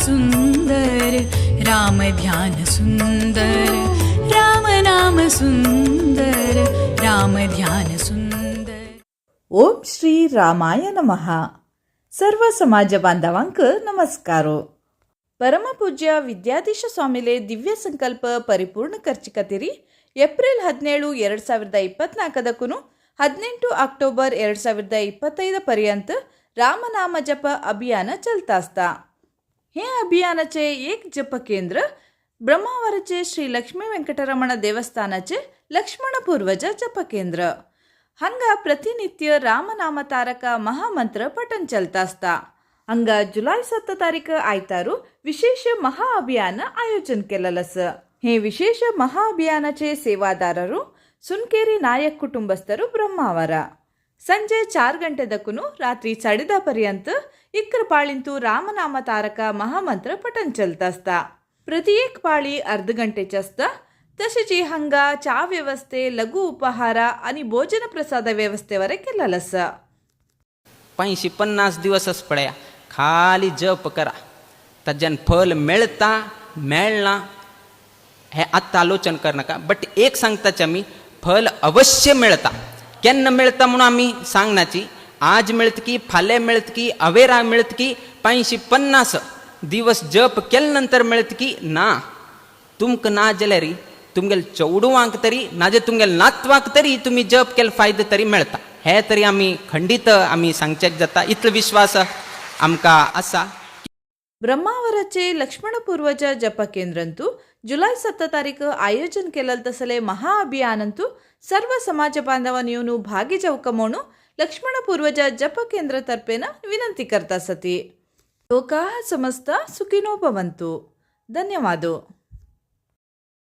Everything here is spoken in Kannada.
सुन्दर राम ध्यान सुन्दर राम नाम सुन्दर राम ध्यान सुन्दर ओम श्री रामाय नमः सर्व समाज बांधवांक नमस्कारो ಪರಮಪೂಜ್ಯ ವಿದ್ಯಾಧೀಶ ಸ್ವಾಮಿಲೆ ದಿವ್ಯ ಸಂಕಲ್ಪ ಪರಿಪೂರ್ಣ ಖರ್ಚಿಕತಿರಿ ಏಪ್ರಿಲ್ ಹದಿನೇಳು ಎರಡು ಸಾವಿರದ ಇಪ್ಪತ್ನಾಲ್ಕದಕ್ಕೂ ಹದಿನೆಂಟು ಅಕ್ಟೋಬರ್ ಎರಡು ಸಾವಿರದ ಇಪ್ಪತ್ತೈದ पर्यंत रामनाम जप अभियान चलता असता हे अभियानाचे एक जप केंद्र ब्रह्मावरचे श्री लक्ष्मी व्यंकटरमण देवस्थानाचे लक्ष्मण पूर्वज जप केंद्र हंगा प्रतिनित्य रामनाम तारक महामंत्र पठण चलता असता हंगा जुलै सत्त तारीख आयतारू विशेष महाअभियान आयोजन केलेलं अस हे विशेष महाअभियानाचे ಸೇವಾದಾರರು ಸುನ್ಕೇರಿ ನಾಯಕ್ ಕುಟುಂಬಸ್ಥರು ಬ್ರಹ್ಮಾವರ ಸಂಜೆ ಚಾರ್ ಗಂಟೆದಕ್ಕೂ ರಾತ್ರಿ ಚಡಿದ पर्यंत इक्र पाळींतू रामनाम तारक महामंत्र पठण चलत असता प्रति एक पाळी अर्ध घंटेची असता तसेच ही हंगा चा व्यवस्थे लघु उपहार आणि भोजन प्रसाद व्यवस्थेवर केलेलं असा पाचशे पन्नास दिवसच पड्या खाली जप करा ताच्यान फल मेळता मेळना हे आत्ता आलोचन कर नका बट एक सांगताच आम्ही फल अवश्य मेळता केन्ना मेळता म्हणून आम्ही सांगनाची आज मिळत की फाले मिळत की अवेरा मिळत की पायशी पन्नास दिवस जप केल्यानंतर मिळत की ना. तुमक ना जाल्यार तुमगेल चौडुवांक तरी नाजे तुमगेल नातवांक तरी तुम्ही जप केल फायदो तरी मेळटा हे तरी आम्ही खंडीत आम्ही सांगचेच जाता. इतलो विश्वास आमकां आसा लक्ष्मण ಲಕ್ಷ್ಮಣ जप ಜಪ ಕೇಂದ್ರಂತೂ ಜುಲೈ तारीख आयोजन ಆಯೋಜನ ಕೆಲಲ್ ತಸಲೆ ಮಹಾ ಅಭಿಯಾನಂತೂ ಸರ್ವ ಸಮಾಜ ಬಾಂಧವನಿಯವನು ಭಾಗಿಜೌಕಮೋಣು ಲಕ್ಷ್ಮಣ ಪೂರ್ವಜ ಜಪ ಕೇಂದ್ರ ತರ್ಪೇನ ವಿನಂತಿಕರ್ತ ಸತಿ. ಲೋಕಾ ಸಮಸ್ತ ಸುಖಿನೋ ಭವಂತು ಧನ್ಯವಾದ